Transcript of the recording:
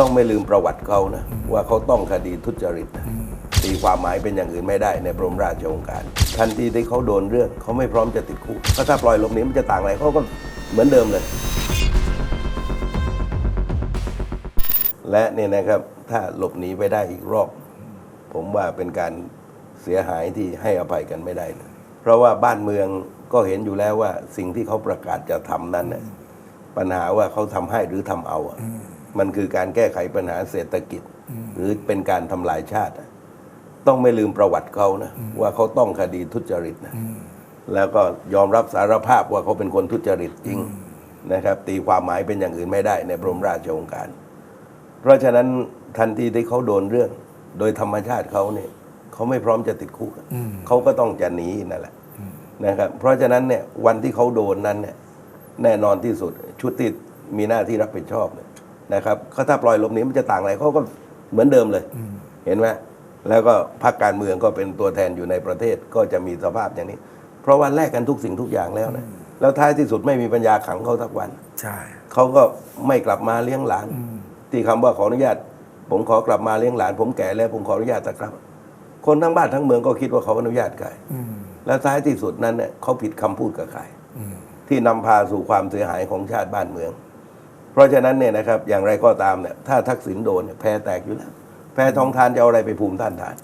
ต้องไม่ลืมประวัติเขานะ ว่าเขาต้องคดีทุจริตนะตีความหมายเป็นอย่างอื่นไม่ได้ในบรมราชโองการ ทันทีที่เขาโดนเรื่องเขาไม่พร้อมจะติดคุกก็ถ้าปล่อยหลบหนีมันจะต่างอะไรเขาก็เหมือนเดิมเลย และเนี่ยนะครับถ้าหลบหนีไปได้อีกรอบ ผมว่าเป็นการเสียหายที่ให้อภัยกันไม่ได้นะเพราะว่าบ้านเมืองก็เห็นอยู่แล้วว่าสิ่งที่เขาประกาศจะทำนั้นน่ะปัญหาว่าเขาทำให้หรือทำเอาอะ มันคือการแก้ไขปัญหาเศรษฐกิจ หรือเป็นการทำลายชาติอะต้องไม่ลืมประวัติเขานะว่าเขาต้องคดีทุจริตนะแล้วก็ยอมรับสารภาพว่าเขาเป็นคนทุจริตจริงนะครับ ตีความหมายเป็นอย่างอื่นไม่ได้ในบรมราชโองการ เพราะฉะนั้นทันทีที่เขาโดนเรื่อง โดยธรรมชาติเขาเนี่ยเขาไม่พร้อมจะติดคุกอะเขาก็ต้องจะหนีนั่นแหละนะครับเพราะฉะนั้นเนี่ยวันที่เขาโดนนั้นเนี่ยแน่นอนที่สุดชุดที่มีหน้าที่รับผิดชอบเนี่ย นะครับเขาถ้าปล่อยหลบหนีมันจะต่างอะไรเขาก็เหมือนเดิมเลย เห็นไหมแล้วก็พรรคการเมืองก็เป็นตัวแทนอยู่ในประเทศก็จะมีสภาพอย่างนี้ เพราะว่าแลกกันทุกสิ่งทุกอย่างแล้วนะแล้วท้ายที่สุดไม่มีปัญญาขังเขาทักวันใช่เขาก็ไม่กลับมาเลี้ยงหลาน ที่คำว่าขออนุญาต ผมขอกลับมาเลี้ยงหลาน ผมแก่แล้วผมขออนุญาตนะครับ คนทั้งบ้านทั้งเมืองก็คิดว่าเขาอนุญาตใครอืมแล้วท้ายที่สุดนั้นเนี่ยเขาผิดคำพูดกับใครอืมที่นำพาสู่ความเสียหายของชาติบ้านเมืองเพ ราะฉะนั้นเนี่ยนะครับอย่างไรก็ตามเนี่ยถ้าทักษิณโดนเนี่ยแพ้แตกอยู่แล้วแพ้ทองทานจะเอาอะไรไปภูมิต้านทาน